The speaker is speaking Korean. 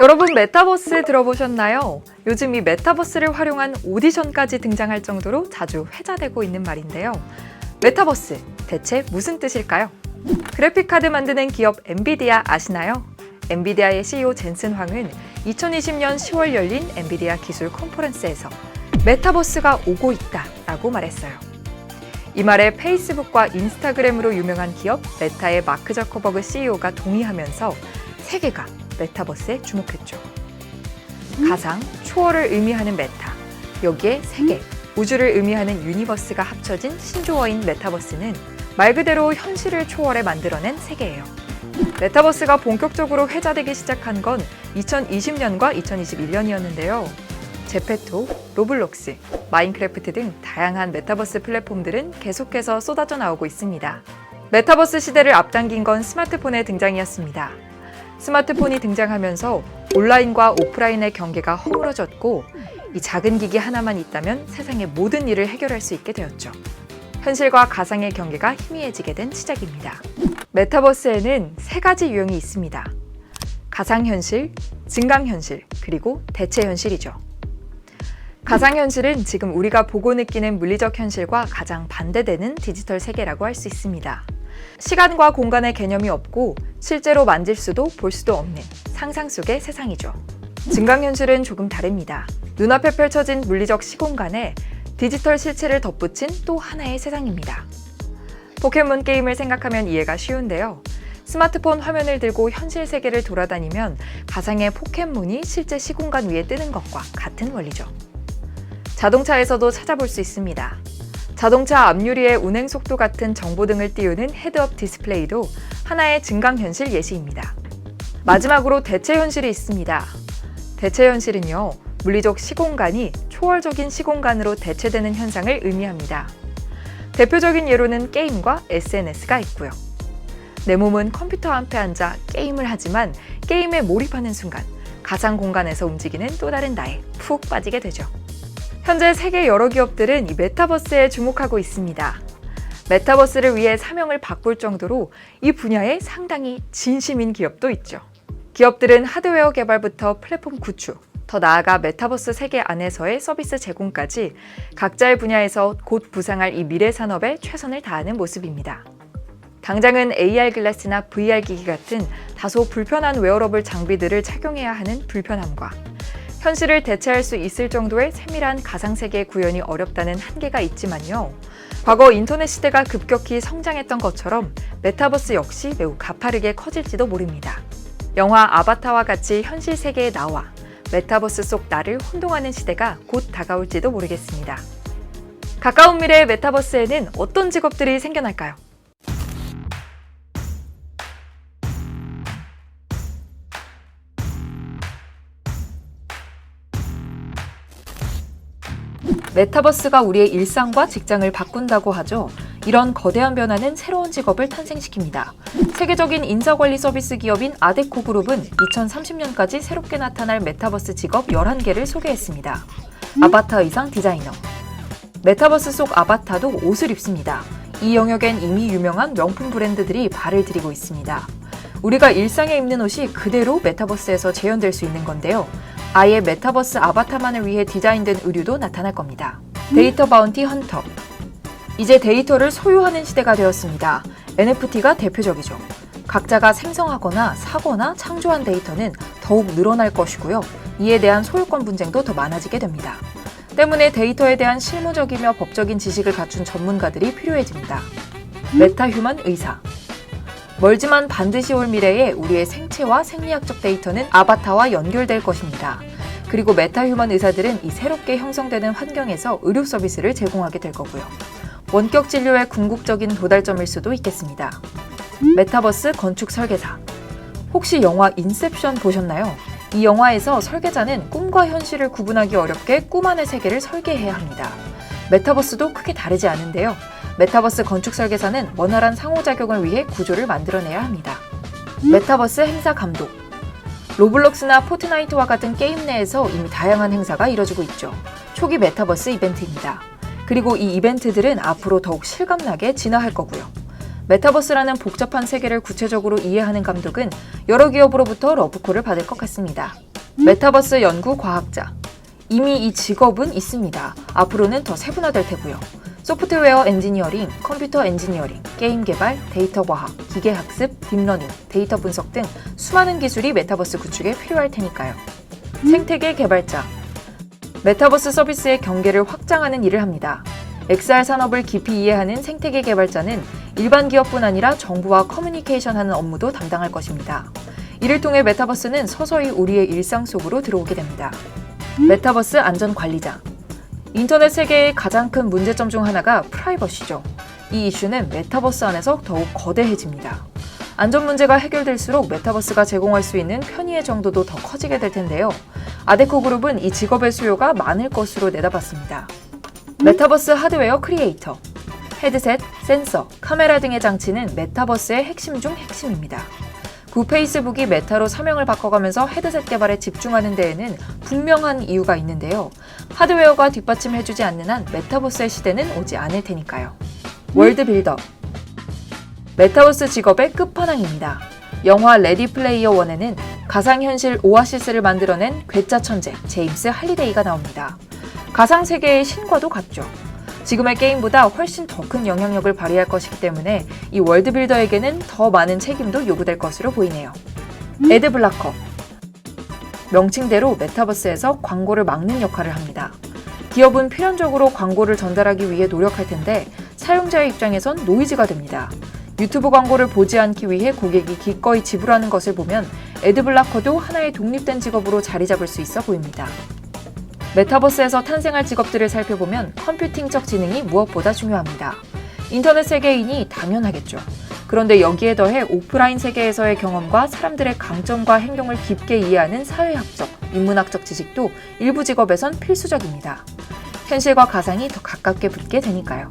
여러분 메타버스 들어보셨나요? 요즘 이 메타버스를 활용한 오디션까지 등장할 정도로 자주 회자되고 있는 말인데요. 메타버스 대체 무슨 뜻일까요? 그래픽카드 만드는 기업 엔비디아 아시나요? 엔비디아의 CEO 젠슨 황은 2020년 10월 열린 엔비디아 기술 컨퍼런스에서 메타버스가 오고 있다 라고 말했어요. 이 말에 페이스북과 인스타그램으로 유명한 기업 메타의 마크 저커버그 CEO가 동의하면서 세계가 메타버스에 주목했죠. 가상, 초월을 의미하는 메타, 여기에 세계, 우주를 의미하는 유니버스가 합쳐진 신조어인 메타버스는 말 그대로 현실을 초월해 만들어낸 세계예요. 메타버스가 본격적으로 회자되기 시작한 건 2020년과 2021년이었는데요. 제페토, 로블록스, 마인크래프트 등 다양한 메타버스 플랫폼들은 계속해서 쏟아져 나오고 있습니다. 메타버스 시대를 앞당긴 건 스마트폰의 등장이었습니다. 스마트폰이 등장하면서 온라인과 오프라인의 경계가 허물어졌고 이 작은 기기 하나만 있다면 세상의 모든 일을 해결할 수 있게 되었죠. 현실과 가상의 경계가 희미해지게 된 시작입니다. 메타버스에는 세 가지 유형이 있습니다. 가상현실, 증강현실, 그리고 대체현실이죠. 가상현실은 지금 우리가 보고 느끼는 물리적 현실과 가장 반대되는 디지털 세계라고 할 수 있습니다. 시간과 공간의 개념이 없고 실제로 만질 수도 볼 수도 없는 상상 속의 세상이죠. 증강현실은 조금 다릅니다. 눈앞에 펼쳐진 물리적 시공간에 디지털 실체를 덧붙인 또 하나의 세상입니다. 포켓몬 게임을 생각하면 이해가 쉬운데요. 스마트폰 화면을 들고 현실 세계를 돌아다니면 가상의 포켓몬이 실제 시공간 위에 뜨는 것과 같은 원리죠. 자동차에서도 찾아볼 수 있습니다. 자동차 앞유리의 운행 속도 같은 정보 등을 띄우는 헤드업 디스플레이도 하나의 증강현실 예시입니다. 마지막으로 대체현실이 있습니다. 대체현실은요, 물리적 시공간이 초월적인 시공간으로 대체되는 현상을 의미합니다. 대표적인 예로는 게임과 SNS가 있고요. 내 몸은 컴퓨터 앞에 앉아 게임을 하지만 게임에 몰입하는 순간 가상 공간에서 움직이는 또 다른 나에 푹 빠지게 되죠. 현재 세계 여러 기업들은 이 메타버스에 주목하고 있습니다. 메타버스를 위해 사명을 바꿀 정도로 이 분야에 상당히 진심인 기업도 있죠. 기업들은 하드웨어 개발부터 플랫폼 구축, 더 나아가 메타버스 세계 안에서의 서비스 제공까지 각자의 분야에서 곧 부상할 이 미래 산업에 최선을 다하는 모습입니다. 당장은 AR 글라스나 VR 기기 같은 다소 불편한 웨어러블 장비들을 착용해야 하는 불편함과 현실을 대체할 수 있을 정도의 세밀한 가상세계 구현이 어렵다는 한계가 있지만요. 과거 인터넷 시대가 급격히 성장했던 것처럼 메타버스 역시 매우 가파르게 커질지도 모릅니다. 영화 아바타와 같이 현실 세계에 나와 메타버스 속 나를 혼동하는 시대가 곧 다가올지도 모르겠습니다. 가까운 미래의 메타버스에는 어떤 직업들이 생겨날까요? 메타버스가 우리의 일상과 직장을 바꾼다고 하죠. 이런 거대한 변화는 새로운 직업을 탄생시킵니다. 세계적인 인사관리 서비스 기업인 아데코 그룹은 2030년까지 새롭게 나타날 메타버스 직업 11개를 소개했습니다. 아바타 의상 디자이너. 메타버스 속 아바타도 옷을 입습니다. 이 영역엔 이미 유명한 명품 브랜드들이 발을 들이고 있습니다. 우리가 일상에 입는 옷이 그대로 메타버스에서 재현될 수 있는 건데요. 아예 메타버스 아바타만을 위해 디자인된 의류도 나타날 겁니다. 데이터 바운티 헌터. 이제 데이터를 소유하는 시대가 되었습니다. NFT가 대표적이죠. 각자가 생성하거나 사거나 창조한 데이터는 더욱 늘어날 것이고요. 이에 대한 소유권 분쟁도 더 많아지게 됩니다. 때문에 데이터에 대한 실무적이며 법적인 지식을 갖춘 전문가들이 필요해집니다. 메타 휴먼 의사. 멀지만 반드시 올 미래에 우리의 생체와 생리학적 데이터는 아바타와 연결될 것입니다. 그리고 메타 휴먼 의사들은 이 새롭게 형성되는 환경에서 의료 서비스를 제공하게 될 거고요. 원격 진료의 궁극적인 도달점일 수도 있겠습니다. 메타버스 건축 설계사. 혹시 영화 인셉션 보셨나요? 이 영화에서 설계자는 꿈과 현실을 구분하기 어렵게 꿈 안의 세계를 설계해야 합니다. 메타버스도 크게 다르지 않은데요. 메타버스 건축 설계사는 원활한 상호작용을 위해 구조를 만들어내야 합니다. 메타버스 행사 감독. 로블록스나 포트나이트와 같은 게임 내에서 이미 다양한 행사가 이뤄지고 있죠. 초기 메타버스 이벤트입니다. 그리고 이 이벤트들은 앞으로 더욱 실감나게 진화할 거고요. 메타버스라는 복잡한 세계를 구체적으로 이해하는 감독은 여러 기업으로부터 러브콜을 받을 것 같습니다. 메타버스 연구 과학자. 이미 이 직업은 있습니다. 앞으로는 더 세분화될 테고요. 소프트웨어 엔지니어링, 컴퓨터 엔지니어링, 게임 개발, 데이터 과학, 기계 학습, 딥러닝, 데이터 분석 등 수많은 기술이 메타버스 구축에 필요할 테니까요. 생태계 개발자. 메타버스 서비스의 경계를 확장하는 일을 합니다. XR 산업을 깊이 이해하는 생태계 개발자는 일반 기업뿐 아니라 정부와 커뮤니케이션 하는 업무도 담당할 것입니다. 이를 통해 메타버스는 서서히 우리의 일상 속으로 들어오게 됩니다. 메타버스 안전 관리자. 인터넷 세계의 가장 큰 문제점 중 하나가 프라이버시죠. 이 이슈는 메타버스 안에서 더욱 거대해집니다. 안전 문제가 해결될수록 메타버스가 제공할 수 있는 편의의 정도도 더 커지게 될 텐데요. 아데코 그룹은 이 직업의 수요가 많을 것으로 내다봤습니다. 메타버스 하드웨어 크리에이터. 헤드셋, 센서, 카메라 등의 장치는 메타버스의 핵심 중 핵심입니다. 구 페이스북이 메타로 사명을 바꿔가면서 헤드셋 개발에 집중하는 데에는 분명한 이유가 있는데요. 하드웨어가 뒷받침해주지 않는 한 메타버스의 시대는 오지 않을 테니까요. 월드 빌더. 메타버스 직업의 끝판왕입니다. 영화 레디 플레이어 1에는 가상현실 오아시스를 만들어낸 괴짜 천재 제임스 할리데이가 나옵니다. 가상 세계의 신과도 같죠. 지금의 게임보다 훨씬 더 큰 영향력을 발휘할 것이기 때문에 이 월드빌더에게는 더 많은 책임도 요구될 것으로 보이네요. 에드 블라커. 명칭대로 메타버스에서 광고를 막는 역할을 합니다. 기업은 필연적으로 광고를 전달하기 위해 노력할 텐데 사용자의 입장에선 노이즈가 됩니다. 유튜브 광고를 보지 않기 위해 고객이 기꺼이 지불하는 것을 보면 에드블라커도 하나의 독립된 직업으로 자리 잡을 수 있어 보입니다. 메타버스에서 탄생할 직업들을 살펴보면 컴퓨팅적 지능이 무엇보다 중요합니다. 인터넷 세계인이 당연하겠죠. 그런데 여기에 더해 오프라인 세계에서의 경험과 사람들의 감정과 행동을 깊게 이해하는 사회학적, 인문학적 지식도 일부 직업에선 필수적입니다. 현실과 가상이 더 가깝게 붙게 되니까요.